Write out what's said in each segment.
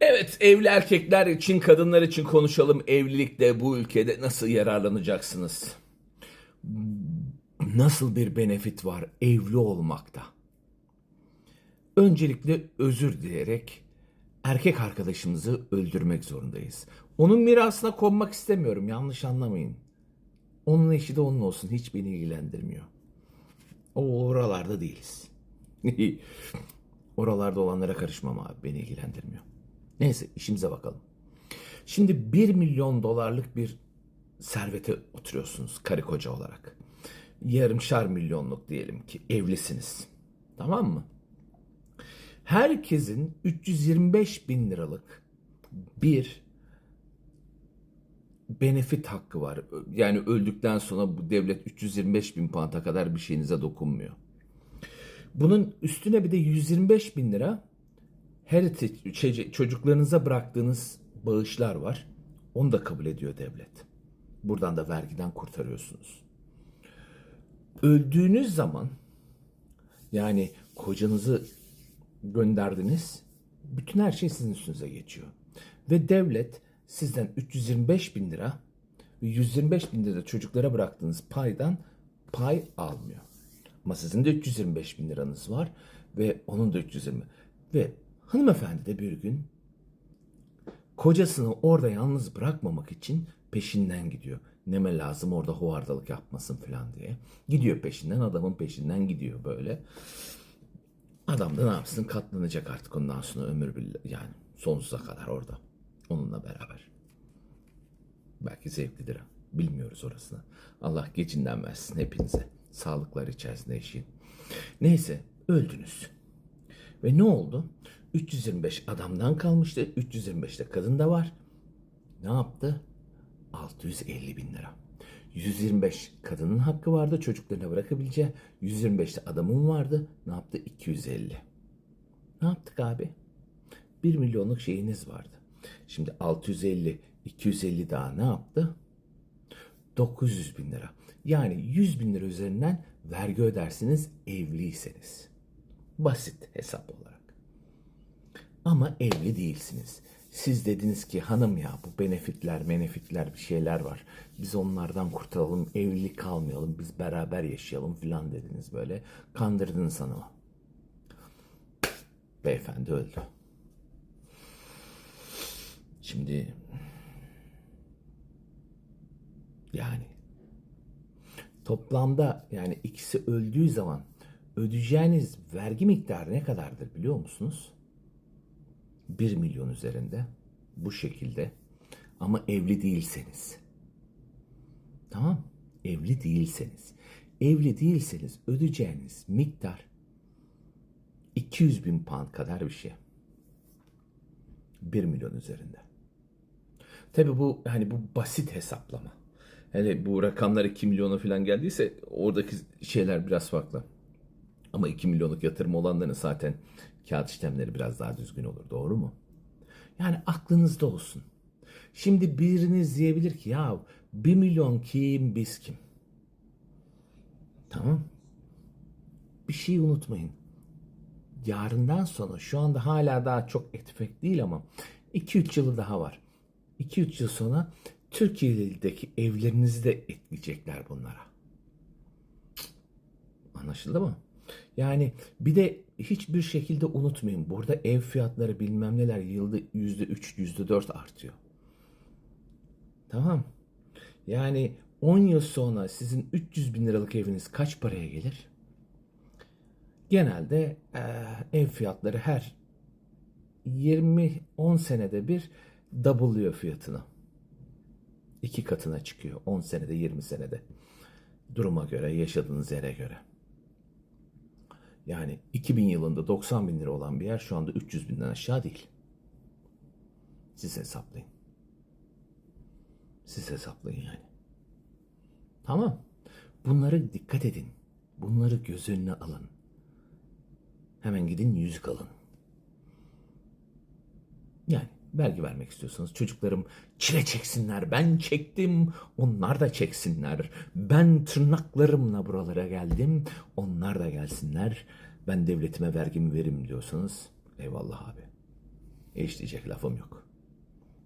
Evet, evli erkekler için, kadınlar için konuşalım. Evlilikte bu ülkede nasıl yararlanacaksınız? Nasıl bir benefit var evli olmakta? Öncelikle özür dileyerek erkek arkadaşımızı öldürmek zorundayız. Onun mirasına konmak istemiyorum, yanlış anlamayın. Onun eşi de onun olsun, hiç beni ilgilendirmiyor. O oralarda değiliz. Oralarda olanlara karışmam abi, beni ilgilendirmiyor. Neyse işimize bakalım. Şimdi 1 milyon dolarlık bir servete oturuyorsunuz karı koca olarak. Yarımşar milyonluk diyelim ki evlisiniz. Tamam mı? Herkesin 325 bin liralık bir benefit hakkı var. Yani öldükten sonra bu devlet 325 bin pound'a kadar bir şeyinize dokunmuyor. Bunun üstüne bir de 125 bin lira heritage, çocuklarınıza bıraktığınız bağışlar var. Onu da kabul ediyor devlet. Buradan da vergiden kurtarıyorsunuz. Öldüğünüz zaman yani kocanızı gönderdiniz. Bütün her şey sizin üstünüze geçiyor. Ve devlet sizden 325 bin lira ve 125 bin lira çocuklara bıraktığınız paydan pay almıyor. Ama sizin de 325 bin liranız var ve onun da 320. Ve hanımefendi de bir gün kocasını orada yalnız bırakmamak için peşinden gidiyor. Neme lazım orada hovardalık yapmasın falan diye. Gidiyor peşinden adamın peşinden gidiyor böyle. Adam da ne yapsın katlanacak artık ondan sonra ömür yani sonsuza kadar orada onunla beraber. Belki zevklidir. Bilmiyoruz orasını. Allah gecinden versin hepinize. Sağlıklar içerisinde yaşayın. Neyse öldünüz. Ve ne oldu? 325 adamdan kalmıştı. 325 de kadın da var. Ne yaptı? 650 bin lira. 125 kadının hakkı vardı çocuklarına bırakabileceği. 125 de adamın vardı. Ne yaptı? 250. Ne yaptık abi? 1 milyonluk şeyiniz vardı. Şimdi 650, 250 daha ne yaptı? 900 bin lira. Yani 100 bin lira üzerinden vergi ödersiniz evliyseniz. Basit hesap olarak. Ama evli değilsiniz. Siz dediniz ki hanım ya bu benefitler menefitler bir şeyler var. Biz onlardan kurtulalım evlilik kalmayalım biz beraber yaşayalım filan dediniz böyle. Kandırdınız hanımı. Beyefendi öldü. Şimdi yani toplamda yani ikisi öldüğü zaman ödeyeceğiniz vergi miktarı ne kadardır biliyor musunuz? 1 milyon üzerinde bu şekilde ama evli değilseniz. Tamam? Evli değilseniz. Evli değilseniz ödeyeceğiniz miktar 200 bin pound kadar bir şey. 1 milyon üzerinde. Tabi bu hani bu basit hesaplama. Hele bu rakamlar 2 milyona falan geldiyse oradaki şeyler biraz farklı. Ama 2 milyonluk yatırım olanların zaten kağıt işlemleri biraz daha düzgün olur. Doğru mu? Yani aklınızda olsun. Şimdi biriniz diyebilir ki ya 1 milyon kim biz kim? Tamam. Bir şey unutmayın. Yarından sonra şu anda hala daha çok etifek değil ama 2-3 yılı daha var. 2-3 yıl sonra Türkiye'deki evlerinizi de ekleyecekler bunlara. Anlaşıldı mı? Yani bir de hiçbir şekilde unutmayın. Burada ev fiyatları bilmem neler yılda yüzde üç, yüzde dört artıyor. Tamam. Yani 10 yıl sonra sizin 300 bin liralık eviniz kaç paraya gelir? Genelde e, ev fiyatları her 20-10 senede bir double'lıyor fiyatını. İki katına çıkıyor 10 senede 20 senede. Duruma göre, yaşadığınız yere göre. Yani 2000 yılında 90 bin lira olan bir yer şu anda 300 binden aşağı değil. Siz hesaplayın. Siz hesaplayın yani. Tamam. Bunları dikkat edin. Bunları göz önüne alın. Hemen gidin yüzük alın. Yani vergi vermek istiyorsanız çocuklarım çile çeksinler. Ben çektim, onlar da çeksinler. Ben tırnaklarımla buralara geldim, onlar da gelsinler. Ben devletime vergimi verim diyorsanız eyvallah abi. Eşleyecek lafım yok.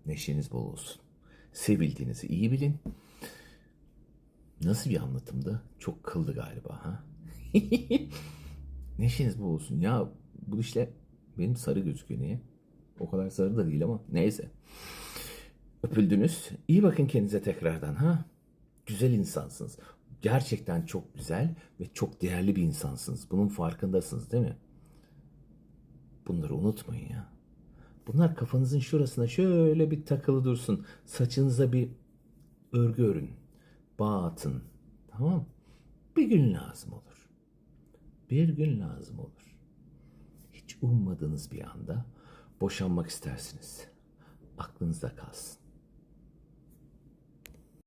Neşeniz bol olsun. Sevildiğinizi iyi bilin. Nasıl bir anlatımdı? Çok kıldı galiba ha? Neşeniz bol olsun. Ya bu işte benim sarı gözüküyor niye? O kadar sarı da değil ama neyse. Öpüldünüz. İyi bakın kendinize tekrardan ha. Güzel insansınız. Gerçekten çok güzel ve çok değerli bir insansınız. Bunun farkındasınız değil mi? Bunları unutmayın ya. Bunlar kafanızın şurasına şöyle bir takılı dursun. Saçınıza bir örgü örün. Bağ atın. Tamam Bir gün lazım olur. Bir gün lazım olur. Hiç ummadığınız bir anda boşanmak istersiniz. Aklınızda kalsın.